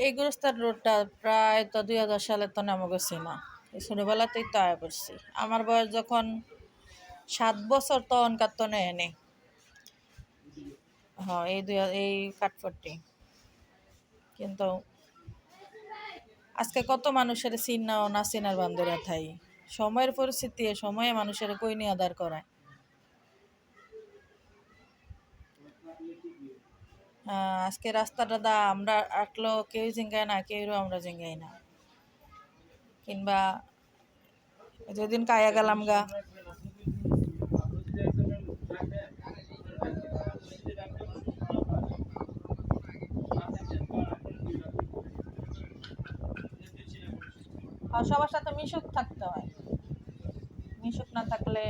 এই গুরুস্তার রোডটা প্রায় তো দুই হাজার সালে তো নামে গেছি না এই ছোটোবেলাতেই তো আয়া করছি আমার বয়স যখন সাত বছর তখনকার তো নেয় নেই হ্যাঁ এই দুই এই কাঠপট্টি কিন্তু আজকে কত মানুষের চিন্না ও না চিনার বান্ধরা থাই। সময়ের পরিস্থিতি সময়ে মানুষের কই নিয়ে আদার করায়? আজকে রাস্তাটা দা, আমরা আটলো কেউ জিঙ্গায় না কেউ আমরা জিঙ্গাই না। কিংবা যেদিন কায়া গেলাম গা। সবার সাথে মিশুক থাকতে হয়। মিশুক না থাকলে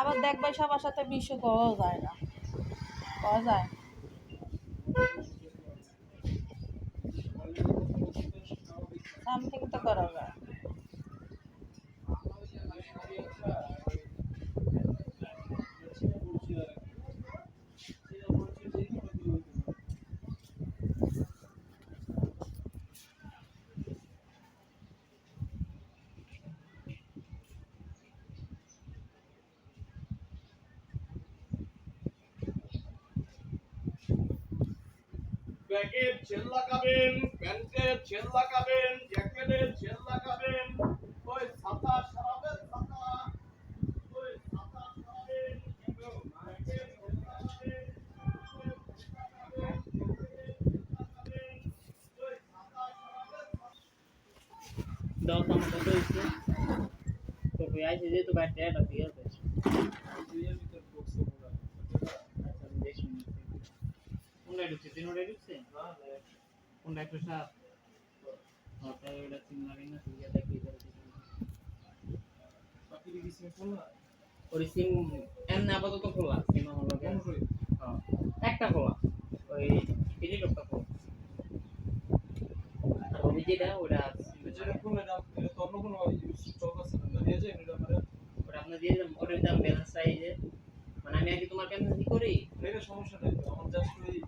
আবার দেখবে সবার সাথে মিশু করাও যায় না। করা যায়। সামথিং তো করা যায়। ব্যাগের ছেল লাগাবেন প্যান্টের ছেল লাগাবেন জ্যাকেটের ছেল লাগাবেন, ওই ছাতা সরাবেন ছাতা দশ আমার কত হয়েছে? তো যে তো কাটতে এটা দিয়ে আছে আচ্ছা আমি দেখি কোনটা ঢুকছে তিনটা ঢুকছে? কোনটা একটু সাপ ওটা এটা লাগে না তুই এটা কি করে ওই সিম এমনি আপাতত খোলা সিম আমার লগে হ্যাঁ, একটা খোলা ওই ডিজিটকটা খোলা। আর ওই যেটা ওটা আছে। ওটা আপনার দিয়ে দিলাম ওটার দাম ব্যালেন্স সাইজে মানে আমি আগে তোমার কেমন কি করি? সমস্যা নেই আমার জাস্ট ওই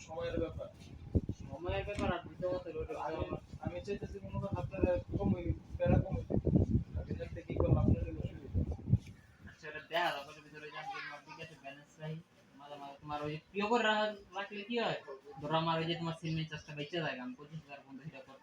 সময়ের ব্যাপার সময়ের ব্যাপার আমি চাইতেছি করেন আপনার প্যারা কম আপনি দেখতে কি করলাম আপনার আচ্ছা এটা ঠিক আছে ব্যালেন্স মাঝে তোমার ওই প্রিয় করে রাখলে কি হয় ধরো আমার ওই যে তোমার সিমের চাষটা বেঁচে থাকে আমি পঁচিশ হাজার সেটা করতে